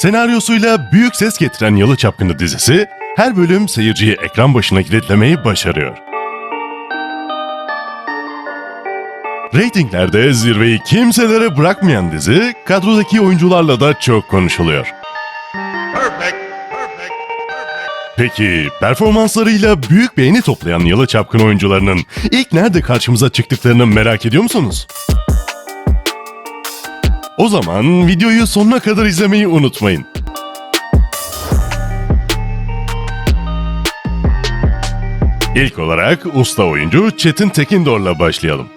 Senaryosuyla büyük ses getiren Yalı Çapkını dizisi her bölüm seyirciyi ekran başına kilitlemeyi başarıyor. Ratinglerde zirveyi kimselere bırakmayan dizi kadrodaki oyuncularla da çok konuşuluyor. Peki performanslarıyla büyük beğeni toplayan Yalı Çapkın oyuncularının ilk nerede karşımıza çıktıklarını merak ediyor musunuz? O zaman videoyu sonuna kadar izlemeyi unutmayın. İlk olarak usta oyuncu Çetin Tekindor'la başlayalım.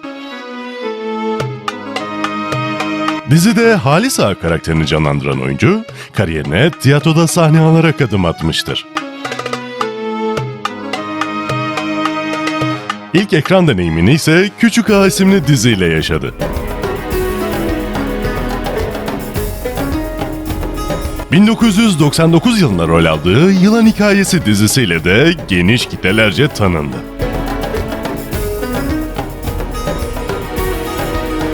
Dizide Halis Ağa karakterini canlandıran oyuncu, kariyerine tiyatroda sahne alarak adım atmıştır. İlk ekran deneyimini ise Küçük Ağa isimli diziyle yaşadı. 1999 yılında rol aldığı Yılan Hikayesi dizisiyle de geniş kitlelerce tanındı.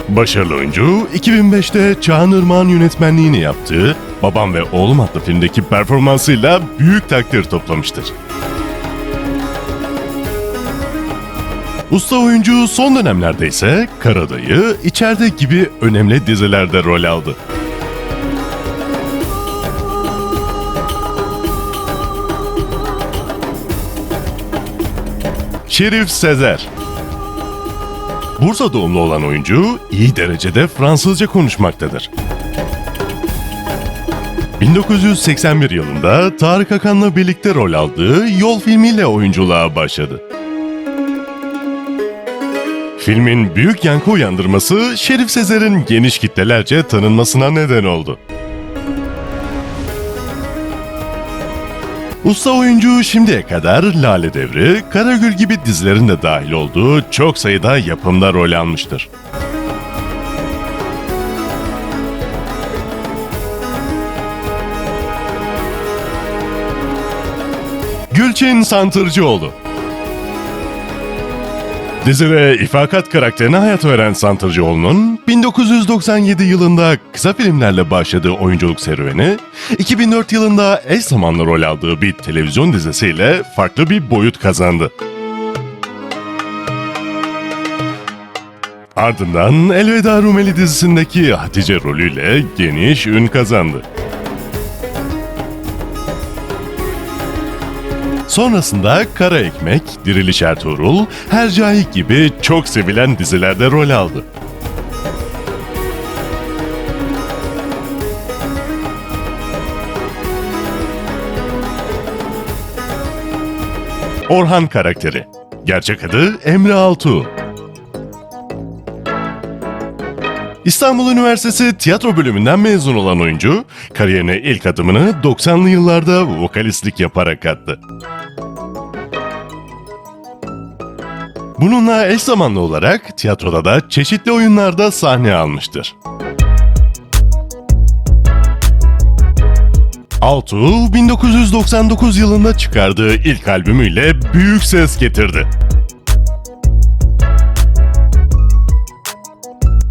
Başarılı oyuncu, 2005'te Çağan Irmak'ın yönetmenliğini yaptığı Babam ve Oğlum adlı filmdeki performansıyla büyük takdir toplamıştır. Usta oyuncu son dönemlerde ise Karadayı, İçeride gibi önemli dizilerde rol aldı. Şerif Sezer Bursa doğumlu olan oyuncu iyi derecede Fransızca konuşmaktadır. 1981 yılında Tarık Akan'la birlikte rol aldığı Yol filmiyle oyunculuğa başladı. Filmin büyük yankı uyandırması Şerif Sezer'in geniş kitlelerce tanınmasına neden oldu. Usta oyuncu şimdiye kadar Lale Devri, Karagül gibi dizilerin de dahil olduğu çok sayıda yapımda rol almıştır. Gülçin Santırcıoğlu Dizide İfakat karakterine hayat veren Santırcıoğlu'nun 1997 yılında kısa filmlerle başladığı oyunculuk serüveni, 2004 yılında eş zamanlı rol aldığı bir televizyon dizisiyle farklı bir boyut kazandı. Ardından Elveda Rumeli dizisindeki Hatice rolüyle geniş ün kazandı. Sonrasında Kara Ekmek, Diriliş Ertuğrul, Hercai gibi çok sevilen dizilerde rol aldı. Orhan karakteri. Gerçek adı Emre Altuğ. İstanbul Üniversitesi tiyatro bölümünden mezun olan oyuncu, kariyerine ilk adımını 90'lı yıllarda vokalistlik yaparak attı. Bununla eş zamanlı olarak tiyatroda da çeşitli oyunlarda sahne almıştır. Altuğ 1999 yılında çıkardığı ilk albümüyle büyük ses getirdi.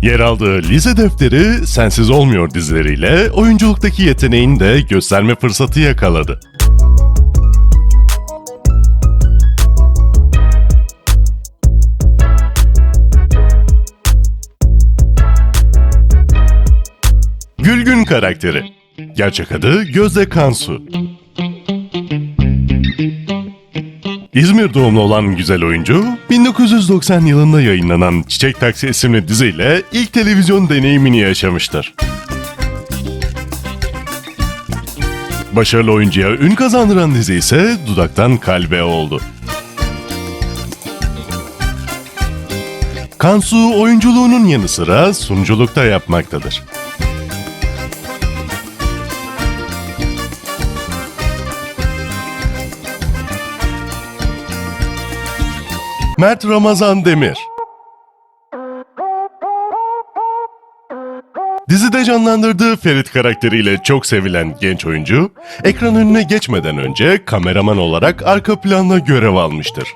Yer aldığı Lise Defteri, Sensiz Olmuyor dizileriyle oyunculuktaki yeteneğini de gösterme fırsatı yakaladı. Karakteri. Gerçek adı Gözde Kansu. İzmir doğumlu olan güzel oyuncu, 1990 yılında yayınlanan Çiçek Taksi isimli diziyle ilk televizyon deneyimini yaşamıştır. Başarılı oyuncuya ün kazandıran dizi ise Dudaktan Kalbe oldu. Kansu oyunculuğunun yanı sıra sunuculukta yapmaktadır. Mert Ramazan Demir Dizide canlandırdığı Ferit karakteriyle çok sevilen genç oyuncu, ekran önüne geçmeden önce kameraman olarak arka planda görev almıştır.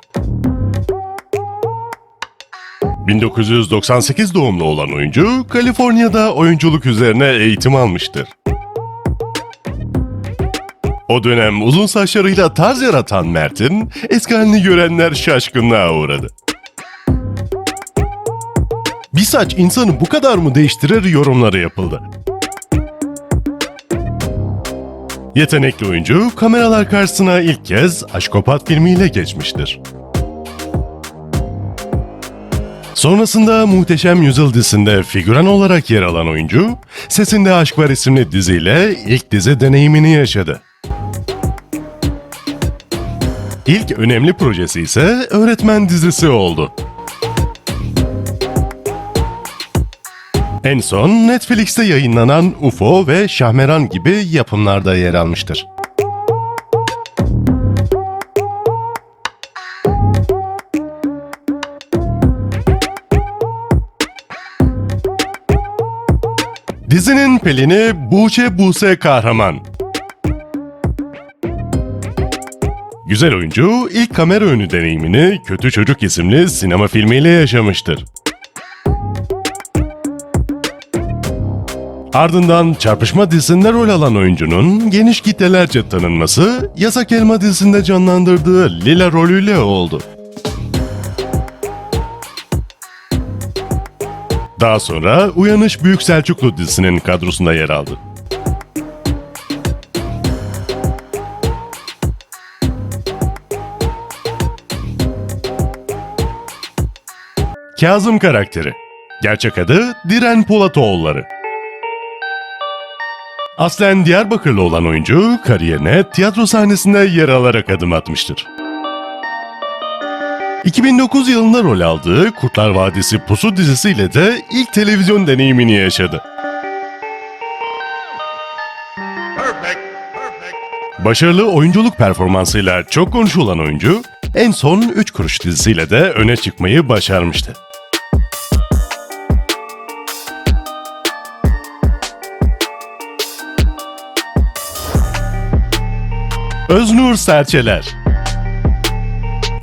1998 doğumlu olan oyuncu, Kaliforniya'da oyunculuk üzerine eğitim almıştır. O dönem uzun saçlarıyla tarz yaratan Mert'in eski halini görenler şaşkınlığa uğradı. Bir saç insanı bu kadar mı değiştirir yorumları yapıldı. Yetenekli oyuncu kameralar karşısına ilk kez Aşkopat filmiyle geçmiştir. Sonrasında Muhteşem Yüzyıl dizisinde figüran olarak yer alan oyuncu, Sesinde Aşk Var isimli diziyle ilk dizi deneyimini yaşadı. İlk önemli projesi ise Öğretmen dizisi oldu. En son Netflix'te yayınlanan UFO ve Şahmeran gibi yapımlarda yer almıştır. Dizinin Pelin'i Buğçe Buse Kahraman. Güzel oyuncu ilk kamera önü deneyimini Kötü Çocuk isimli sinema filmiyle yaşamıştır. Ardından Çarpışma dizisinde rol alan oyuncunun geniş kitlelerce tanınması Yasak Elma dizisinde canlandırdığı Lila rolüyle oldu. Daha sonra Uyanış Büyük Selçuklu dizisinin kadrosunda yer aldı. Kazım karakteri. Gerçek adı Diren Polatoğulları. Aslen Diyarbakırlı olan oyuncu kariyerine tiyatro sahnesinde yer alarak adım atmıştır. 2009 yılında rol aldığı Kurtlar Vadisi Pusu dizisiyle de ilk televizyon deneyimini yaşadı. Başarılı oyunculuk performansıyla çok konuşulan oyuncu, en son 3 Kuruş dizisiyle de öne çıkmayı başarmıştı. Öznur Serçeler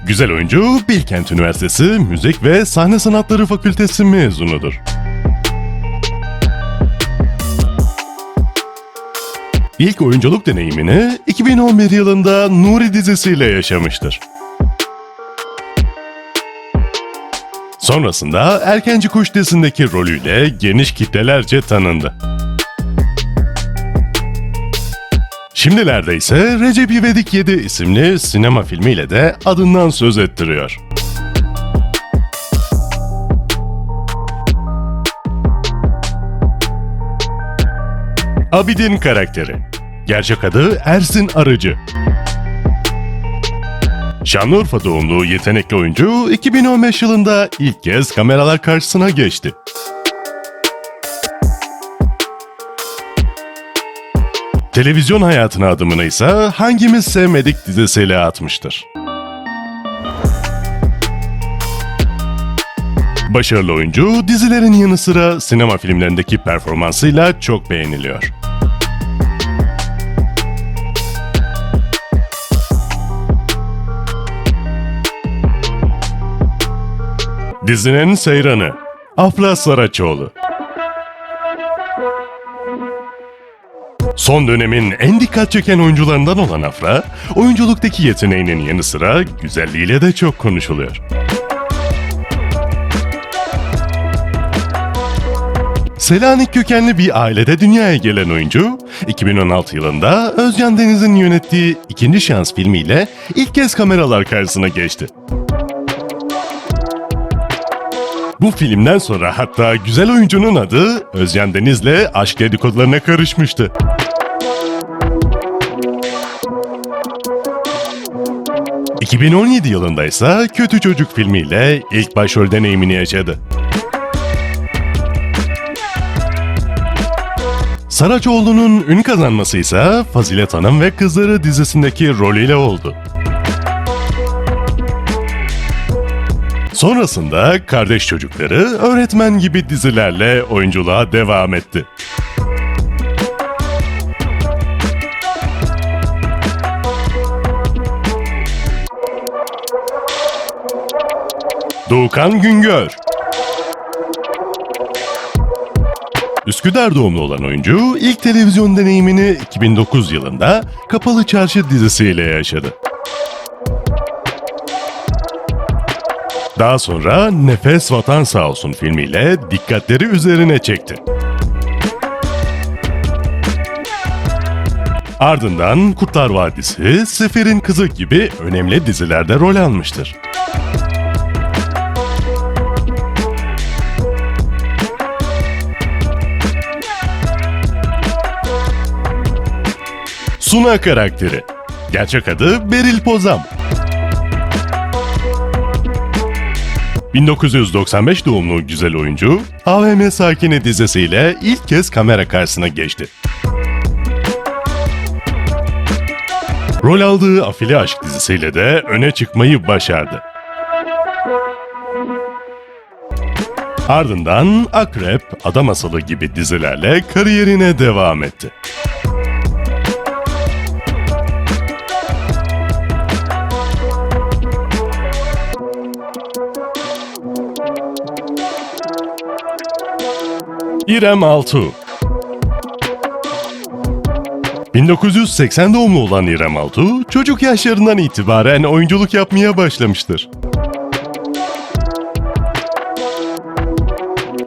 Güzel oyuncu Bilkent Üniversitesi Müzik ve Sahne Sanatları Fakültesi mezunudur. İlk oyunculuk deneyimini 2011 yılında Nuri dizisiyle yaşamıştır. Sonrasında Erkenci Kuş dizisindeki rolüyle geniş kitlelerce tanındı. Şimdilerde ise Recep İvedik 7 isimli sinema filmiyle de adından söz ettiriyor. Abidin karakteri. Gerçek adı Ersin Arıcı. Şanlıurfa doğumlu yetenekli oyuncu 2015 yılında ilk kez kameralar karşısına geçti. Televizyon hayatına adımını ise Hangimiz Sevmedik dizisiyle atmıştır. Başarılı oyuncu dizilerin yanı sıra sinema filmlerindeki performansıyla çok beğeniliyor. Dizinin seyranı Afra Saraçoğlu Son dönemin en dikkat çeken oyuncularından olan Afra, oyunculuktaki yeteneğinin yanı sıra güzelliğiyle de çok konuşuluyor. Selanik kökenli bir ailede dünyaya gelen oyuncu, 2016 yılında Özcan Deniz'in yönettiği İkinci Şans filmiyle ilk kez kameralar karşısına geçti. Bu filmden sonra hatta güzel oyuncunun adı Özcan Deniz'le aşk dedikodularına karışmıştı. ...2017 yılında ise Kötü Çocuk filmiyle ilk başrol deneyimini yaşadı. Saraçoğlu'nun ün kazanması ise Fazilet Hanım ve Kızları dizisindeki rolüyle oldu. Sonrasında Kardeş Çocukları, Öğretmen gibi dizilerle oyunculuğa devam etti. Doğukan Güngör Üsküdar doğumlu olan oyuncu ilk televizyon deneyimini 2009 yılında Kapalı Çarşı dizisiyle yaşadı. Daha sonra Nefes Vatan Sağ Olsun filmiyle dikkatleri üzerine çekti. Ardından Kurtlar Vadisi, Sefer'in Kızı gibi önemli dizilerde rol almıştır. Suna karakteri. Gerçek adı Beril Pozam. 1995 doğumlu güzel oyuncu, AVM Sakini dizisiyle ilk kez kamera karşısına geçti. Rol aldığı Afili Aşk dizisiyle de öne çıkmayı başardı. Ardından Akrep, Ada Masalı gibi dizilerle kariyerine devam etti. İrem Altuğ 1980 doğumlu olan İrem Altuğ, çocuk yaşlarından itibaren oyunculuk yapmaya başlamıştır.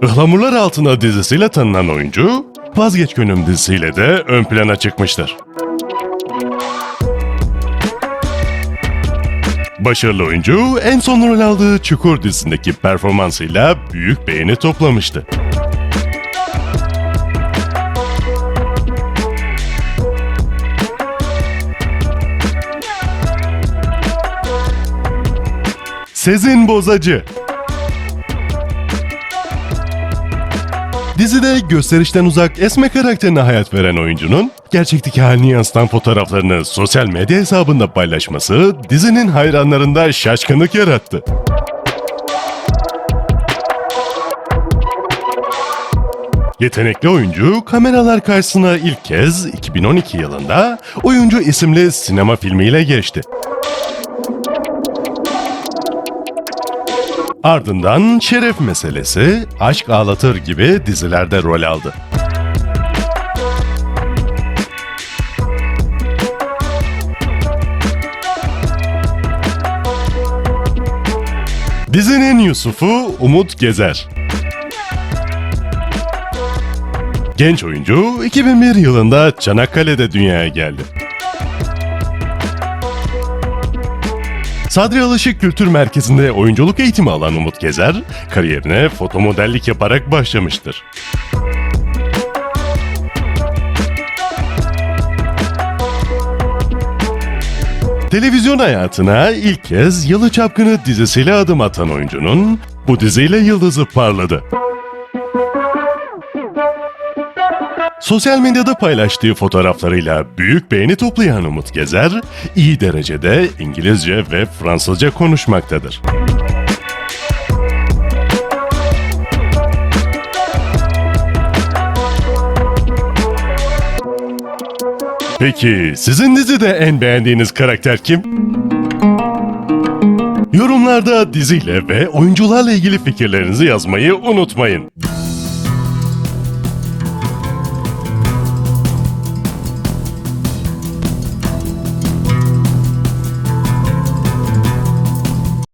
Ihlamurlar Altına dizisiyle tanınan oyuncu, Vazgeç Gönlüm dizisiyle de ön plana çıkmıştır. Başarılı oyuncu en son rol aldığı Çukur dizisindeki performansıyla büyük beğeni toplamıştı. Sezin Bozacı Dizide gösterişten uzak Esme karakterine hayat veren oyuncunun gerçekteki halini yansıtan fotoğraflarını sosyal medya hesabında paylaşması dizinin hayranlarında şaşkınlık yarattı. Yetenekli oyuncu kameralar karşısına ilk kez 2012 yılında Oyuncu isimli sinema filmiyle geçti. Ardından Şeref Meselesi, Aşk Ağlatır gibi dizilerde rol aldı. Dizinin Yusuf'u Umut Gezer. Genç oyuncu 2001 yılında Çanakkale'de dünyaya geldi. Sadri Alışık Kültür Merkezi'nde oyunculuk eğitimi alan Umut Gezer, kariyerine fotomodellik yaparak başlamıştır. Televizyon hayatına ilk kez Yalı Çapkını dizisiyle adım atan oyuncunun bu diziyle yıldızı parladı. Sosyal medyada paylaştığı fotoğraflarıyla büyük beğeni toplayan Umut Gezer, iyi derecede İngilizce ve Fransızca konuşmaktadır. Peki sizin dizide en beğendiğiniz karakter kim? Yorumlarda diziyle ve oyuncularla ilgili fikirlerinizi yazmayı unutmayın.